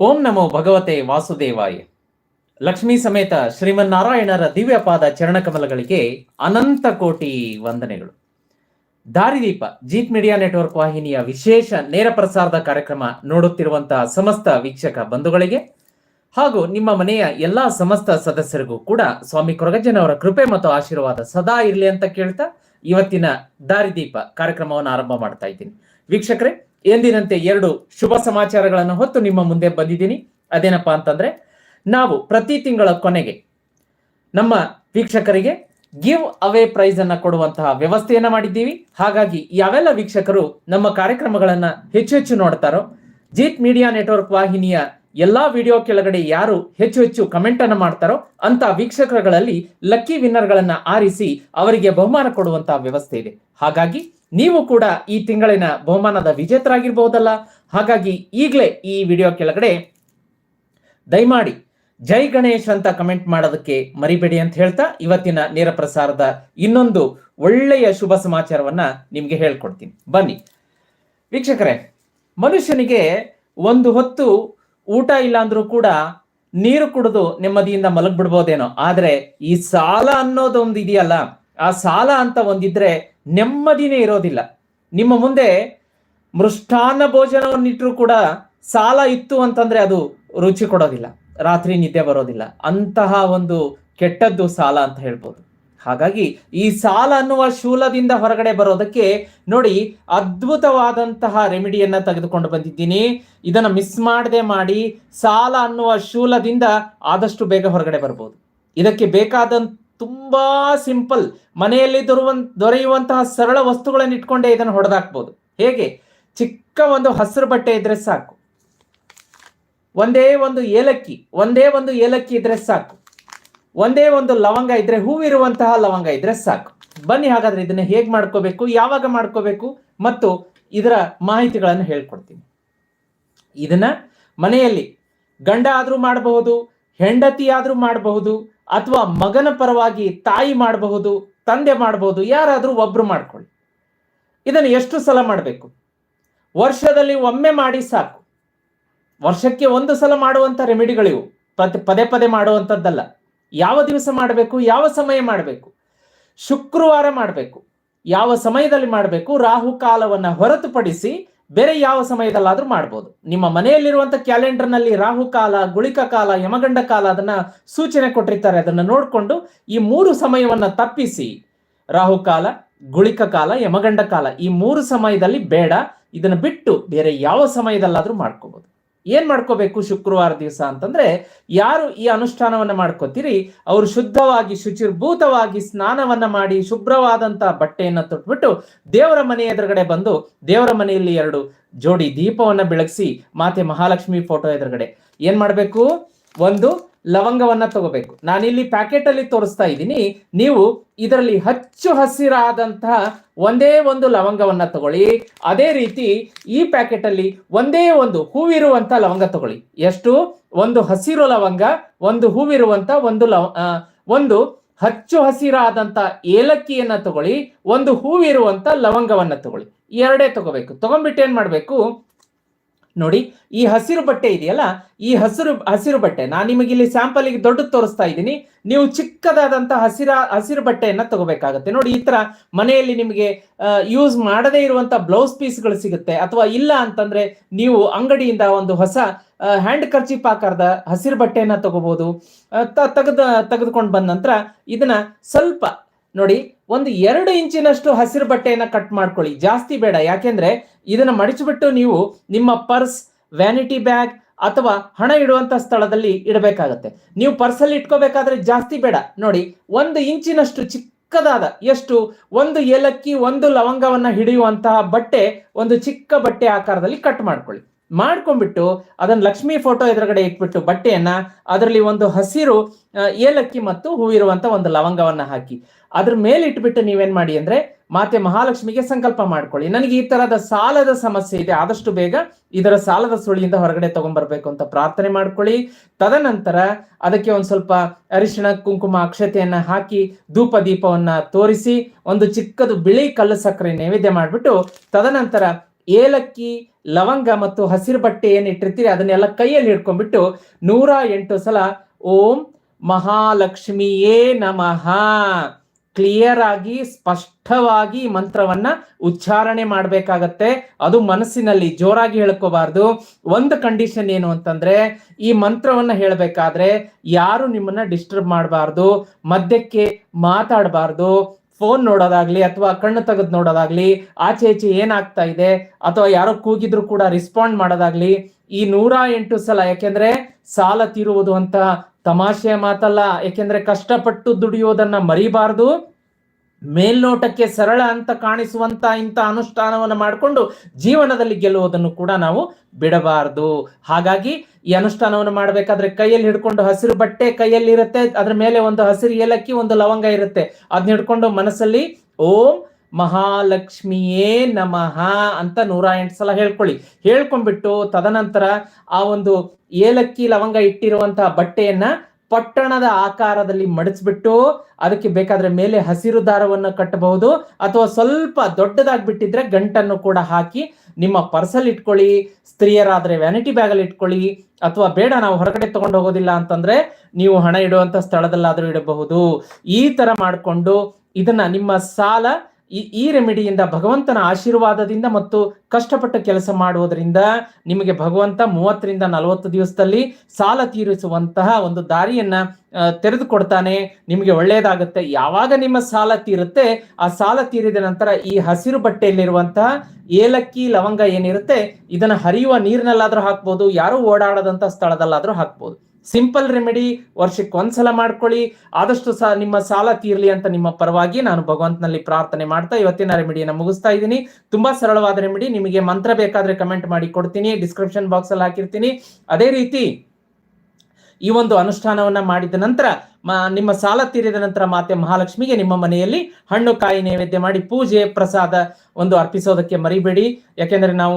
ಓಂ ನಮೋ ಭಗವತೆ ವಾಸುದೇವಾಯ. ಲಕ್ಷ್ಮೀ ಸಮೇತ ಶ್ರೀಮನ್ನಾರಾಯಣರ ದಿವ್ಯಪಾದ ಚರಣಕಮಲಗಳಿಗೆ ಅನಂತ ಕೋಟಿ ವಂದನೆಗಳು. ದಾರಿದೀಪ, ಜೀತ್ ಮೀಡಿಯಾ ನೆಟ್ವರ್ಕ್ ವಾಹಿನಿಯ ವಿಶೇಷ ನೇರ ಪ್ರಸಾರದ ಕಾರ್ಯಕ್ರಮ ನೋಡುತ್ತಿರುವಂತಹ ಸಮಸ್ತ ವೀಕ್ಷಕ ಬಂಧುಗಳಿಗೆ ಹಾಗೂ ನಿಮ್ಮ ಮನೆಯ ಎಲ್ಲಾ ಸಮಸ್ತ ಸದಸ್ಯರಿಗೂ ಕೂಡ ಸ್ವಾಮಿ ಕೊರಗಜ್ಜನವರ ಕೃಪೆ ಮತ್ತು ಆಶೀರ್ವಾದ ಸದಾ ಇರಲಿ ಅಂತ ಕೇಳ್ತಾ ಇವತ್ತಿನ ದಾರಿದೀಪ ಕಾರ್ಯಕ್ರಮವನ್ನು ಆರಂಭ ಮಾಡ್ತಾ ಇದ್ದೀನಿ. ವೀಕ್ಷಕರೇ ಎಂದಿನಂತೆ ಎರಡು ಶುಭ ಸಮಾಚಾರಗಳನ್ನು ಹೊತ್ತು ನಿಮ್ಮ ಮುಂದೆ ಬಂದಿದ್ದೀನಿ. ಅದೇನಪ್ಪ ಅಂತಂದ್ರೆ, ನಾವು ಪ್ರತಿ ತಿಂಗಳ ಕೊನೆಗೆ ನಮ್ಮ ವೀಕ್ಷಕರಿಗೆ ಗಿವ್ ಅವೇ ಪ್ರೈಸ್ ಅನ್ನ ಕೊಡುವಂತಹ ವ್ಯವಸ್ಥೆಯನ್ನ ಮಾಡಿದ್ದೀವಿ. ಹಾಗಾಗಿ ಯಾವೆಲ್ಲ ವೀಕ್ಷಕರು ನಮ್ಮ ಕಾರ್ಯಕ್ರಮಗಳನ್ನ ಹೆಚ್ಚು ಹೆಚ್ಚು ನೋಡ್ತಾರೋ, ಜೀತ್ ಮೀಡಿಯಾ ನೆಟ್ವರ್ಕ್ ವಾಹಿನಿಯ ಎಲ್ಲಾ ವಿಡಿಯೋ ಕೆಳಗಡೆ ಯಾರು ಹೆಚ್ಚು ಹೆಚ್ಚು ಕಮೆಂಟ್ ಅನ್ನ ಮಾಡ್ತಾರೋ, ಅಂತ ವೀಕ್ಷಕರುಗಳಲ್ಲಿ ಲಕ್ಕಿ ವಿನ್ನರ್ ಗಳನ್ನ ಆರಿಸಿ ಅವರಿಗೆ ಬಹುಮಾನ ಕೊಡುವಂತಹ ವ್ಯವಸ್ಥೆ ಇದೆ. ಹಾಗಾಗಿ ನೀವು ಕೂಡ ಈ ತಿಂಗಳಿನ ಬಹುಮಾನದ ವಿಜೇತರಾಗಿರ್ಬಹುದಲ್ಲ ಹಾಗಾಗಿ ಈಗಲೇ ಈ ವಿಡಿಯೋ ಕೆಳಗಡೆ ದಯಮಾಡಿ ಜೈ ಗಣೇಶ್ ಅಂತ ಕಮೆಂಟ್ ಮಾಡೋದಕ್ಕೆ ಮರಿಬೇಡಿ ಅಂತ ಹೇಳ್ತಾ ಇವತ್ತಿನ ನೇರ ಪ್ರಸಾರದ ಇನ್ನೊಂದು ಒಳ್ಳೆಯ ಶುಭ ಸಮಾಚಾರವನ್ನ ನಿಮ್ಗೆ ಹೇಳ್ಕೊಡ್ತೀನಿ. ಬನ್ನಿ. ವೀಕ್ಷಕರೇ, ಮನುಷ್ಯನಿಗೆ ಒಂದು ಹೊತ್ತು ಊಟ ಇಲ್ಲ ಅಂದ್ರೂ ಕೂಡ ನೀರು ಕುಡಿದು ನೆಮ್ಮದಿಯಿಂದ ಮಲಗ್ಬಿಡ್ಬೋದೇನೋ. ಆದರೆ ಈ ಸಾಲ ಅನ್ನೋದೊಂದು ಇದೆಯಲ್ಲ ಆ ಸಾಲ ಅಂತ ಒಂದಿದ್ರೆ ನೆಮ್ಮದಿನೇ ಇರೋದಿಲ್ಲ. ನಿಮ್ಮ ಮುಂದೆ ಮೃಷ್ಟಾನ್ನ ಭೋಜನವನ್ನಿಟ್ಟರೂ ಕೂಡ ಸಾಲ ಇತ್ತು ಅಂತಂದ್ರೆ ಅದು ರುಚಿ ಕೊಡೋದಿಲ್ಲ. ರಾತ್ರಿ ನಿದ್ದೆ ಬರೋದಿಲ್ಲ. ಅಂತಹ ಒಂದು ಕೆಟ್ಟದ್ದು ಸಾಲ ಅಂತ ಹೇಳ್ಬೋದು. ಹಾಗಾಗಿ ಈ ಸಾಲ ಅನ್ನುವ ಶೂಲದಿಂದ ಹೊರಗಡೆ ಬರೋದಕ್ಕೆ ನೋಡಿ ಅದ್ಭುತವಾದಂತಹ ರೆಮಿಡಿಯನ್ನ ತೆಗೆದುಕೊಂಡು ಬಂದಿದ್ದೀನಿ. ಇದನ್ನ ಮಿಸ್ ಮಾಡದೆ ಮಾಡಿ ಸಾಲ ಅನ್ನುವ ಶೂಲದಿಂದ ಆದಷ್ಟು ಬೇಗ ಹೊರಗಡೆ ಬರ್ಬೋದು. ಇದಕ್ಕೆ ಬೇಕಾದಂತ ತುಂಬಾ ಸಿಂಪಲ್. ಮನೆಯಲ್ಲಿ ದೊರುವನ್, ದೊರೆಯುವಂತಹ ಸರಳ ವಸ್ತುಗಳನ್ನು ಇಟ್ಕೊಂಡೇ ಇದನ್ನು ಹೊಡೆದಾಕ್ಬೋದು. ಹೇಗೆ? ಚಿಕ್ಕ ಒಂದು ಹಸಿರು ಬಟ್ಟೆ ಇದ್ರೆ ಸಾಕು. ಒಂದೇ ಒಂದು ಏಲಕ್ಕಿ, ಒಂದೇ ಒಂದು ಏಲಕ್ಕಿ ಇದ್ರೆ ಸಾಕು. ಒಂದೇ ಒಂದು ಲವಂಗ ಇದ್ರೆ, ಹೂವಿರುವಂತಹ ಲವಂಗ ಇದ್ರೆ ಸಾಕು. ಬನ್ನಿ, ಹಾಗಾದ್ರೆ ಇದನ್ನ ಹೇಗೆ ಮಾಡ್ಕೋಬೇಕು, ಯಾವಾಗ ಮಾಡ್ಕೋಬೇಕು, ಮತ್ತು ಇದರ ಮಾಹಿತಿಗಳನ್ನು ಹೇಳ್ಕೊಡ್ತೀನಿ. ಇದನ್ನ ಮನೆಯಲ್ಲಿ ಗಂಡ ಆದರೂ ಮಾಡಬಹುದು ಹೆಂಡತಿ ಆದ್ರೂ ಮಾಡಬಹುದು ಅಥವಾ ಮಗನ ಪರವಾಗಿ ತಾಯಿ ಮಾಡಬಹುದು, ತಂದೆ ಮಾಡಬಹುದು, ಯಾರಾದರೂ ಒಬ್ರು ಮಾಡ್ಕೊಳ್ಳಿ. ಇದನ್ನು ಎಷ್ಟು ಸಲ ಮಾಡಬೇಕು? ವರ್ಷದಲ್ಲಿ ಒಮ್ಮೆ ಮಾಡಿ ಸಾಕು. ವರ್ಷಕ್ಕೆ ಒಂದು ಸಲ ಮಾಡುವಂತ ರೆಮಿಡಿಗಳಿವು. ಪದೇ ಪದೇ ಪದೇ ಮಾಡುವಂಥದ್ದಲ್ಲ. ಯಾವ ದಿವಸ ಮಾಡಬೇಕು? ಯಾವ ಸಮಯ ಮಾಡಬೇಕು? ಶುಕ್ರವಾರ ಮಾಡಬೇಕು. ಯಾವ ಸಮಯದಲ್ಲಿ ಮಾಡಬೇಕು? ರಾಹು ಕಾಲವನ್ನ ಹೊರತುಪಡಿಸಿ ಬೇರೆ ಯಾವ ಸಮಯದಲ್ಲಾದ್ರೂ ಮಾಡ್ಬೋದು. ನಿಮ್ಮ ಮನೆಯಲ್ಲಿರುವಂತ ಕ್ಯಾಲೆಂಡರ್ನಲ್ಲಿ ರಾಹು ಕಾಲ, ಗುಳಿಕ ಕಾಲ, ಯಮಗಂಡ ಕಾಲ ಅದನ್ನ ಸೂಚನೆ ಕೊಟ್ಟಿರ್ತಾರೆ. ಅದನ್ನ ನೋಡಿಕೊಂಡು ಈ ಮೂರು ಸಮಯವನ್ನ ತಪ್ಪಿಸಿ. ರಾಹು ಕಾಲ, ಗುಳಿಕ ಕಾಲ, ಯಮಗಂಡ ಕಾಲ ಈ ಮೂರು ಸಮಯದಲ್ಲಿ ಬೇಡ. ಇದನ್ನ ಬಿಟ್ಟು ಬೇರೆ ಯಾವ ಸಮಯದಲ್ಲಾದ್ರೂ ಮಾಡ್ಕೋಬಹುದು ಏನ್ ಮಾಡ್ಕೋಬೇಕು ಶುಕ್ರವಾರ ದಿವಸ ಅಂತಂದ್ರೆ ಯಾರು ಈ ಅನುಷ್ಠಾನವನ್ನ ಮಾಡ್ಕೋತೀರಿ? ಅವರು ಶುದ್ಧವಾಗಿ, ಶುಚಿರ್ಭೂತವಾಗಿ ಸ್ನಾನವನ್ನ ಮಾಡಿ, ಶುಭ್ರವಾದಂತ ಬಟ್ಟೆಯನ್ನ ತೊಟ್ಬಿಟ್ಟು ದೇವರ ಮನೆ ಎದುರುಗಡೆ ಬಂದು ದೇವರ ಮನೆಯಲ್ಲಿ ಎರಡು ಜೋಡಿ ದೀಪವನ್ನ ಬೆಳಗಿಸಿ ಮಾತೆ ಮಹಾಲಕ್ಷ್ಮಿ ಫೋಟೋ ಎದುರುಗಡೆ ಏನ್ ಮಾಡ್ಬೇಕು? ಒಂದು ಲವಂಗವನ್ನ ತಗೋಬೇಕು. ನಾನಿಲ್ಲಿ ಪ್ಯಾಕೆಟ್ ಅಲ್ಲಿ ತೋರಿಸ್ತಾ ಇದ್ದೀನಿ. ನೀವು ಇದರಲ್ಲಿ ಹಚ್ಚು ಹಸಿರಾದಂತಹ ಒಂದೇ ಒಂದು ಲವಂಗವನ್ನ ತಗೊಳ್ಳಿ. ಅದೇ ರೀತಿ ಈ ಪ್ಯಾಕೆಟ್ ಅಲ್ಲಿ ಒಂದೇ ಒಂದು ಹೂವಿರುವಂತ ಲವಂಗ ತಗೊಳ್ಳಿ. ಎಷ್ಟು? ಒಂದು ಹಸಿರು ಲವಂಗ, ಒಂದು ಹೂವಿರುವಂತ ಒಂದು ಲವ ಒಂದು ಹಚ್ಚು ಹಸಿರಾದಂತ ಏಲಕ್ಕಿಯನ್ನ ತಗೊಳ್ಳಿ. ಒಂದು ಹೂವಿರುವಂತ ಲವಂಗವನ್ನ ತಗೊಳ್ಳಿ. ಎರಡೇ ತಗೋಬೇಕು. ತಗೊಂಡ್ಬಿಟ್ಟು ಏನ್ ಮಾಡ್ಬೇಕು? ನೋಡಿ, ಈ ಹಸಿರು ಬಟ್ಟೆ ಇದೆಯಲ್ಲ, ಈ ಹಸಿರು ಹಸಿರು ಬಟ್ಟೆ, ನಾನು ನಿಮಗೆ ಇಲ್ಲಿ ಸ್ಯಾಂಪಲ್ಗೆ ದೊಡ್ಡದು ತೋರಿಸ್ತಾ ಇದ್ದೀನಿ. ನೀವು ಚಿಕ್ಕದಾದಂತಹ ಹಸಿರ, ಹಸಿರು ಬಟ್ಟೆಯನ್ನ ತಗೋಬೇಕಾಗತ್ತೆ. ನೋಡಿ, ಈ ತರ ಮನೆಯಲ್ಲಿ ನಿಮಗೆ ಯೂಸ್ ಮಾಡದೇ ಇರುವಂತಹ ಬ್ಲೌಸ್ ಪೀಸ್ಗಳು ಸಿಗುತ್ತೆ. ಅಥವಾ ಇಲ್ಲ ಅಂತಂದ್ರೆ ನೀವು ಅಂಗಡಿಯಿಂದ ಒಂದು ಹೊಸ ಹ್ಯಾಂಡ್ ಕರ್ಚಿಪ್ ಆಕಾರದ ಹಸಿರು ಬಟ್ಟೆಯನ್ನ ತಗೋಬಹುದು ತೆಗೆದ, ತೆಗೆದುಕೊಂಡು ಬಂದ ನಂತರ ಇದನ್ನ ಸ್ವಲ್ಪ ನೋಡಿ ಒಂದು ಎರಡು ಇಂಚಿನಷ್ಟು ಹಸಿರು ಬಟ್ಟೆಯನ್ನ ಕಟ್ ಮಾಡ್ಕೊಳ್ಳಿ. ಜಾಸ್ತಿ ಬೇಡ. ಯಾಕೆಂದ್ರೆ ಇದನ್ನ ಮಡಿಚಿಬಿಟ್ಟು ನೀವು ನಿಮ್ಮ ಪರ್ಸ್, ವ್ಯಾನಿಟಿ ಬ್ಯಾಗ್ ಅಥವಾ ಹಣ ಇಡುವಂತ ಸ್ಥಳದಲ್ಲಿ ಇಡಬೇಕಾಗತ್ತೆ. ನೀವು ಪರ್ಸಲ್ಲಿ ಇಟ್ಕೋಬೇಕಾದ್ರೆ ಜಾಸ್ತಿ ಬೇಡ. ನೋಡಿ, ಒಂದು ಇಂಚಿನಷ್ಟು ಚಿಕ್ಕದಾದ, ಎಷ್ಟು? ಒಂದು ಏಲಕ್ಕಿ, ಒಂದು ಲವಂಗವನ್ನ ಹಿಡಿಯುವಂತಹ ಬಟ್ಟೆ ಒಂದು ಚಿಕ್ಕ ಬಟ್ಟೆ ಆಕಾರದಲ್ಲಿ ಕಟ್ ಮಾಡ್ಕೊಳ್ಳಿ. ಮಾಡ್ಕೊಂಡ್ಬಿಟ್ಟು ಅದನ್ನ ಲಕ್ಷ್ಮಿ ಫೋಟೋ ಎದುರುಗಡೆ ಇಟ್ಬಿಟ್ಟು ಬಟ್ಟೆಯನ್ನ ಅದರಲ್ಲಿ ಒಂದು ಹಸಿರು ಏಲಕ್ಕಿ ಮತ್ತು ಹೂವಿರುವಂತ ಒಂದು ಲವಂಗವನ್ನ ಹಾಕಿ. ಅದ್ರ ಮೇಲೆ ಇಟ್ಬಿಟ್ಟು ನೀವೇನ್ ಮಾಡಿ ಅಂದ್ರೆ ಮಾತೆ ಮಹಾಲಕ್ಷ್ಮಿಗೆ ಸಂಕಲ್ಪ ಮಾಡ್ಕೊಳ್ಳಿ. ನನಗೆ ಈ ತರದ ಸಾಲದ ಸಮಸ್ಯೆ ಇದೆ, ಆದಷ್ಟು ಬೇಗ ಇದರ ಸಾಲದ ಸುಳಿಯಿಂದ ಹೊರಗಡೆ ತಗೊಂಡ್ಬರ್ಬೇಕು ಅಂತ ಪ್ರಾರ್ಥನೆ ಮಾಡ್ಕೊಳ್ಳಿ. ತದನಂತರ ಅದಕ್ಕೆ ಒಂದು ಸ್ವಲ್ಪ ಅರಿಶಿಣ, ಕುಂಕುಮ, ಅಕ್ಷತೆಯನ್ನ ಹಾಕಿ ಧೂಪ ದೀಪವನ್ನ ತೋರಿಸಿ ಒಂದು ಚಿಕ್ಕದು ಬಿಳಿ ಕಲ್ಲು ಸಕ್ಕರೆ ನೈವೇದ್ಯ ಮಾಡಿಬಿಟ್ಟು ತದನಂತರ ಏಲಕ್ಕಿ, ಲವಂಗ ಮತ್ತು ಹಸಿರು ಬಟ್ಟೆ ಏನಿಟ್ಟಿರ್ತೀರಿ ಅದನ್ನೆಲ್ಲ ಕೈಯಲ್ಲಿ ಹಿಡ್ಕೊಂಡ್ಬಿಟ್ಟು ನೂರ ಎಂಟು ಸಲ ಓಂ ಮಹಾಲಕ್ಷ್ಮಿಯೇ ನಮಃ. ಕ್ಲಿಯರ್ ಆಗಿ, ಸ್ಪಷ್ಟವಾಗಿ ಮಂತ್ರವನ್ನ ಉಚ್ಚಾರಣೆ ಮಾಡಬೇಕಾಗತ್ತೆ. ಅದು ಮನಸ್ಸಿನಲ್ಲಿ ಜೋರಾಗಿ ಹೇಳ್ಕೋಬಾರ್ದು. ಒಂದು ಕಂಡೀಷನ್ ಏನು ಅಂತಂದ್ರೆ, ಈ ಮಂತ್ರವನ್ನ ಹೇಳಬೇಕಾದ್ರೆ ಯಾರು ನಿಮ್ಮನ್ನ ಡಿಸ್ಟರ್ಬ್ ಮಾಡಬಾರ್ದು ಮಧ್ಯಕ್ಕೆ ಮಾತಾಡಬಾರ್ದು ಫೋನ್ ನೋಡೋದಾಗ್ಲಿ ಅಥವಾ ಕಣ್ಣು ತೆಗೆದು ನೋಡೋದಾಗ್ಲಿ, ಆಚೆ ಈಚೆ ಏನಾಗ್ತಾ ಇದೆ, ಅಥವಾ ಯಾರೋ ಕೂಗಿದ್ರು ಕೂಡ ರಿಸ್ಪಾಂಡ್ ಮಾಡೋದಾಗ್ಲಿ, ಈ ನೂರ ಎಂಟು ಸಲ, ಯಾಕೆಂದ್ರೆ ಸಾಲ ತೀರುವುದು ಅಂತ ತಮಾಷೆಯ ಮಾತಲ್ಲ ಯಾಕೆಂದ್ರೆ ಕಷ್ಟಪಟ್ಟು ದುಡಿಯೋದನ್ನ ಮರಿಬಾರ್ದು. ಮೇಲ್ನೋಟಕ್ಕೆ ಸರಳ ಅಂತ ಕಾಣಿಸುವಂತ ಇಂಥ ಅನುಷ್ಠಾನವನ್ನು ಮಾಡಿಕೊಂಡು ಜೀವನದಲ್ಲಿ ಗೆಲ್ಲುವುದನ್ನು ಕೂಡ ನಾವು ಬಿಡಬಾರದು. ಹಾಗಾಗಿ ಈ ಅನುಷ್ಠಾನವನ್ನು ಮಾಡಬೇಕಾದ್ರೆ ಕೈಯಲ್ಲಿ ಹಿಡ್ಕೊಂಡು ಹಸಿರು ಬಟ್ಟೆ ಕೈಯಲ್ಲಿ ಇರುತ್ತೆ, ಅದ್ರ ಮೇಲೆ ಒಂದು ಹಸಿರು ಏಲಕ್ಕಿ, ಒಂದು ಲವಂಗ ಇರುತ್ತೆ. ಅದನ್ನ ಹಿಡ್ಕೊಂಡು ಮನಸ್ಸಲ್ಲಿ ಓಂ ಮಹಾಲಕ್ಷ್ಮಿಯೇ ನಮಃ ಅಂತ ನೂರ ಎಂಟು ಸಲ ಹೇಳ್ಕೊಳ್ಳಿ. ಹೇಳ್ಕೊಂಡ್ಬಿಟ್ಟು ತದನಂತರ ಆ ಒಂದು ಏಲಕ್ಕಿ, ಲವಂಗ ಇಟ್ಟಿರುವಂತಹ ಬಟ್ಟೆಯನ್ನ ಪಟ್ಟಣದ ಆಕಾರದಲ್ಲಿ ಮಡಿಸ್ಬಿಟ್ಟು ಅದಕ್ಕೆ ಬೇಕಾದ್ರೆ ಮೇಲೆ ಹಸಿರು ದಾರವನ್ನು ಕಟ್ಟಬಹುದು ಅಥವಾ ಸ್ವಲ್ಪ ದೊಡ್ಡದಾಗಿ ಬಿಟ್ಟಿದ್ರೆ ಗಂಟನ್ನು ಕೂಡ ಹಾಕಿ ನಿಮ್ಮ ಪರ್ಸಲ್ ಇಟ್ಕೊಳ್ಳಿ, ಸ್ತ್ರೀಯರಾದ್ರೆ ವ್ಯಾನಿಟಿ ಬ್ಯಾಗಲ್ಲಿ ಇಟ್ಕೊಳ್ಳಿ ಅಥವಾ ಬೇಡ ನಾವು ಹೊರಗಡೆ ತಗೊಂಡು ಹೋಗೋದಿಲ್ಲ ಅಂತಂದ್ರೆ ನೀವು ಹಣ ಇಡುವಂತ ಸ್ಥಳದಲ್ಲಾದ್ರೂ ಇಡಬಹುದು. ಈ ತರ ಮಾಡಿಕೊಂಡು ಇದನ್ನ ನಿಮ್ಮ ಸಾಲ ಈ ಈ ರೆಮಿಡಿಯಿಂದ ಭಗವಂತನ ಆಶೀರ್ವಾದದಿಂದ ಮತ್ತು ಕಷ್ಟಪಟ್ಟು ಕೆಲಸ ಮಾಡುವುದರಿಂದ ನಿಮಗೆ ಭಗವಂತ ಮೂವತ್ತರಿಂದ ನಲವತ್ತು ದಿವಸದಲ್ಲಿ ಸಾಲ ತೀರಿಸುವಂತಹ ಒಂದು ದಾರಿಯನ್ನ ತೆರೆದುಕೊಡ್ತಾನೆ. ನಿಮಗೆ ಒಳ್ಳೆಯದಾಗುತ್ತೆ ಯಾವಾಗ ನಿಮ್ಮ ಸಾಲ ತೀರುತ್ತೆ, ಆ ಸಾಲ ತೀರಿದ ನಂತರ ಈ ಹಸಿರು ಬಟ್ಟೆಯಲ್ಲಿರುವಂತಹ ಏಲಕ್ಕಿ, ಲವಂಗ ಏನಿರುತ್ತೆ, ಇದನ್ನ ಹರಿಯುವ ನೀರಿನಲ್ಲಾದ್ರೂ ಹಾಕ್ಬೋದು, ಯಾರು ಓಡಾಡದಂತ ಸ್ಥಳದಲ್ಲಾದ್ರೂ ಹಾಕ್ಬೋದು. ಸಿಂಪಲ್ ರೆಮಿಡಿ ವರ್ಷಕ್ಕೆ ಒಂದ್ಸಲ ಮಾಡ್ಕೊಳ್ಳಿ. ಆದಷ್ಟು ಸಹ ನಿಮ್ಮ ಸಾಲ ತೀರ್ಲಿ ಅಂತ ನಿಮ್ಮ ಪರವಾಗಿ ನಾನು ಭಗವಂತನಲ್ಲಿ ಪ್ರಾರ್ಥನೆ ಮಾಡ್ತಾ ಇವತ್ತಿನ ರೆಮಿಡಿಯನ್ನು ಮುಗಿಸ್ತಾ ಇದ್ದೀನಿ. ತುಂಬಾ ಸರಳವಾದ ರೆಮಿಡಿ, ನಿಮಗೆ ಮಂತ್ರ ಬೇಕಾದ್ರೆ ಕಮೆಂಟ್ ಮಾಡಿ ಕೊಡ್ತೀನಿ ಡಿಸ್ಕ್ರಿಪ್ಷನ್ ಬಾಕ್ಸ್ ಅಲ್ಲಿ ಹಾಕಿರ್ತೀನಿ. ಅದೇ ರೀತಿ ಈ ಒಂದು ಅನುಷ್ಠಾನವನ್ನ ಮಾಡಿದ ನಂತರ ನಿಮ್ಮ ಸಾಲ ತೀರಿದ ನಂತರ ಮಾತೆ ಮಹಾಲಕ್ಷ್ಮಿಗೆ ನಿಮ್ಮ ಮನೆಯಲ್ಲಿ ಹಣ್ಣು ಕಾಯಿ ನೈವೇದ್ಯ ಮಾಡಿ ಪೂಜೆ, ಪ್ರಸಾದ ಒಂದು ಅರ್ಪಿಸೋದಕ್ಕೆ ಮರಿಬೇಡಿ. ಯಾಕೆಂದ್ರೆ ನಾವು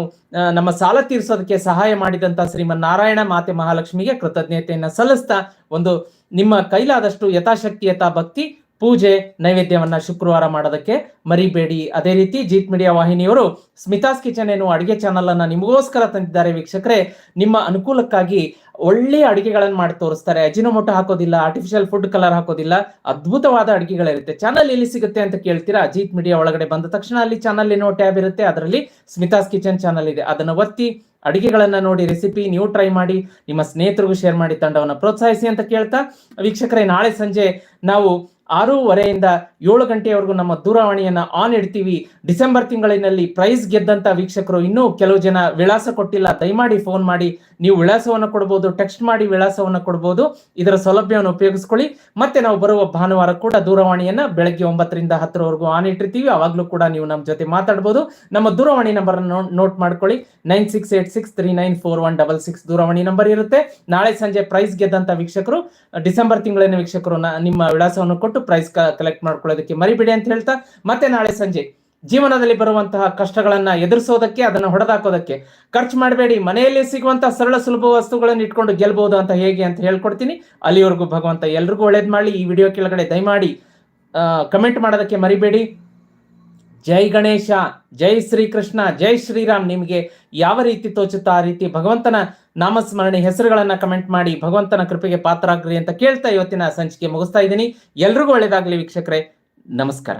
ನಮ್ಮ ಸಾಲ ತೀರಿಸೋದಕ್ಕೆ ಸಹಾಯ ಮಾಡಿದಂತ ಶ್ರೀಮನ್ ನಾರಾಯಣ ಮಾತೆ ಮಹಾಲಕ್ಷ್ಮಿಗೆ ಕೃತಜ್ಞತೆಯನ್ನ ಸಲ್ಲಿಸ್ತಾ ಒಂದು ನಿಮ್ಮ ಕೈಲಾದಷ್ಟು ಯಥಾಶಕ್ತಿ ಯಥಾ ಭಕ್ತಿ ಪೂಜೆ ನೈವೇದ್ಯವನ್ನ ಶುಕ್ರವಾರ ಮಾಡೋದಕ್ಕೆ ಮರಿಬೇಡಿ. ಅದೇ ರೀತಿ ಜೀತ್ ಮೀಡಿಯಾ ವಾಹಿನಿಯವರು ಸ್ಮಿತಾಸ್ ಕಿಚನ್ ಎನ್ನುವ ಅಡಿಗೆ ಚಾನಲ್ ಅನ್ನ ನಿಮಗೋಸ್ಕರ ತಂದಿದ್ದಾರೆ ವೀಕ್ಷಕರೇ. ನಿಮ್ಮ ಅನುಕೂಲಕ್ಕಾಗಿ ಒಳ್ಳೆಯ ಅಡಿಗೆಗಳನ್ನು ಮಾಡಿ ತೋರಿಸ್ತಾರೆ. ಅಜಿನೋಮೋಟೋ ಹಾಕೋದಿಲ್ಲ ಆರ್ಟಿಫಿಷಿಯಲ್ ಫುಡ್ ಕಲರ್ ಹಾಕೋದಿಲ್ಲ, ಅದ್ಭುತವಾದ ಅಡಿಗೆಗಳಿರುತ್ತೆ. ಚಾನಲ್ ಎಲ್ಲಿ ಸಿಗುತ್ತೆ ಅಂತ ಕೇಳ್ತೀರಾ? ಅಜಿತ್ ಮೀಡಿಯಾ ಒಳಗಡೆ ಬಂದ ತಕ್ಷಣ ಅಲ್ಲಿ ಚಾನಲ್ ಏನೋ ಟ್ಯಾಬ್ ಇರುತ್ತೆ. ಅದರಲ್ಲಿ ಸ್ಮಿತಾಸ್ ಕಿಚನ್ ಚಾನಲ್ ಇದೆ. ಅದನ್ನು ಒತ್ತಿ ಅಡಿಗೆಗಳನ್ನ ನೋಡಿ ರೆಸಿಪಿ ನೀವು ಟ್ರೈ ಮಾಡಿ, ನಿಮ್ಮ ಸ್ನೇಹಿತರಿಗೂ ಶೇರ್ ಮಾಡಿ ತಂಡವನ್ನು ಪ್ರೋತ್ಸಾಹಿಸಿ ಅಂತ ಕೇಳ್ತಾ. ವೀಕ್ಷಕರೇ, ನಾಳೆ ಸಂಜೆ ನಾವು ಆರೂವರೆಯಿಂದ ಏಳು ಗಂಟೆಯವರೆಗೂ ನಮ್ಮ ದೂರವಾಣಿಯನ್ನ ಆನ್ ಇಡ್ತೀವಿ. ಡಿಸೆಂಬರ್ ತಿಂಗಳಿನಲ್ಲಿ ಪ್ರೈಸ್ ಗೆದ್ದಂತ ವೀಕ್ಷಕರು ಇನ್ನೂ ಕೆಲವು ಜನ ವಿಳಾಸ ಕೊಟ್ಟಿಲ್ಲ. ದಯಮಾಡಿ ಫೋನ್ ಮಾಡಿ. ನೀವು ವಿಳಾಸವನ್ನು ಕೊಡಬಹುದು ಟೆಕ್ಸ್ಟ್ ಮಾಡಿ ವಿಳಾಸವನ್ನು ಕೊಡಬಹುದು ಇದರ ಸೌಲಭ್ಯವನ್ನು ಉಪಯೋಗಿಸ್ಕೊಳ್ಳಿ. ಮತ್ತೆ ನಾವು ಬರುವ ಭಾನುವಾರ ಕೂಡ ದೂರವಾಣಿಯನ್ನ ಬೆಳಗ್ಗೆ ಒಂಬತ್ತರಿಂದ ಹತ್ತರವರೆಗೂ ಆನ್ ಇಟ್ಟಿರ್ತೀವಿ. ಅವಾಗ್ಲೂ ಕೂಡ ನೀವು ನಮ್ಮ ಜೊತೆ ಮಾತಾಡಬಹುದು ನಮ್ಮ ದೂರವಾಣಿ ನಂಬರ್ ನೋಟ್ ಮಾಡ್ಕೊಳ್ಳಿ. Nine six eight six three nine four one double six ದೂರವಾಣಿ ನಂಬರ್ ಇರುತ್ತೆ. ನಾಳೆ ಸಂಜೆ ಪ್ರೈಸ್ ಗೆದ್ದಂತ ವೀಕ್ಷಕರು, ಡಿಸೆಂಬರ್ ತಿಂಗಳಿನ ವೀಕ್ಷಕರು ನಿಮ್ಮ ವಿಳಾಸವನ್ನು ಕೊಟ್ಟು ಪ್ರೈಸ್ ಕಲೆಕ್ಟ್ ಮಾಡ್ಕೊಳ್ಳೋದಕ್ಕೆ ಮರಿಬೇಡಿ ಅಂತ ಹೇಳ್ತಾ ಮತ್ತೆ ನಾಳೆ ಸಂಜೆ ಜೀವನದಲ್ಲಿ ಬರುವಂತಹ ಕಷ್ಟಗಳನ್ನ ಎದುರಿಸೋದಕ್ಕೆ, ಅದನ್ನ ಹೊಡೆದಾಕೋದಕ್ಕೆ ಖರ್ಚು ಮಾಡಬೇಡಿ. ಮನೆಯಲ್ಲಿ ಸಿಗುವಂತಹ ಸರಳ ಸುಲಭ ವಸ್ತುಗಳನ್ನು ಇಟ್ಕೊಂಡು ಗೆಲ್ಬಹುದು ಅಂತ ಹೇಗೆ ಅಂತ ಹೇಳ್ಕೊಡ್ತೀನಿ. ಅಲ್ಲಿವರೆಗೂ ಭಗವಂತ ಎಲ್ರಿಗೂ ಒಳ್ಳೇದ್ ಮಾಡಿ ಈ ವಿಡಿಯೋ ಕೆಳಗಡೆ ದಯಮಾಡಿ ಕಮೆಂಟ್ ಮಾಡೋದಕ್ಕೆ ಮರಿಬೇಡಿ. ಜೈ ಗಣೇಶ, ಜೈ ಶ್ರೀಕೃಷ್ಣ, ಜೈ ಶ್ರೀರಾಮ್ ನಿಮಗೆ ಯಾವ ರೀತಿ ತೋಚುತ್ತಾ ಆ ರೀತಿ ಭಗವಂತನ ನಾಮಸ್ಮರಣೆ ಹೆಸರುಗಳನ್ನ ಕಮೆಂಟ್ ಮಾಡಿ ಭಗವಂತನ ಕೃಪೆಗೆ ಪಾತ್ರರಾಗ್ರಿ ಅಂತ ಕೇಳ್ತಾ ಇವತ್ತಿನ ಸಂಚಿಕೆ ಮುಗಿಸ್ತಾ ಇದ್ದೀನಿ. ಎಲ್ರಿಗೂ ಒಳ್ಳೇದಾಗಲಿ ವೀಕ್ಷಕರೇ. ನಮಸ್ಕಾರ.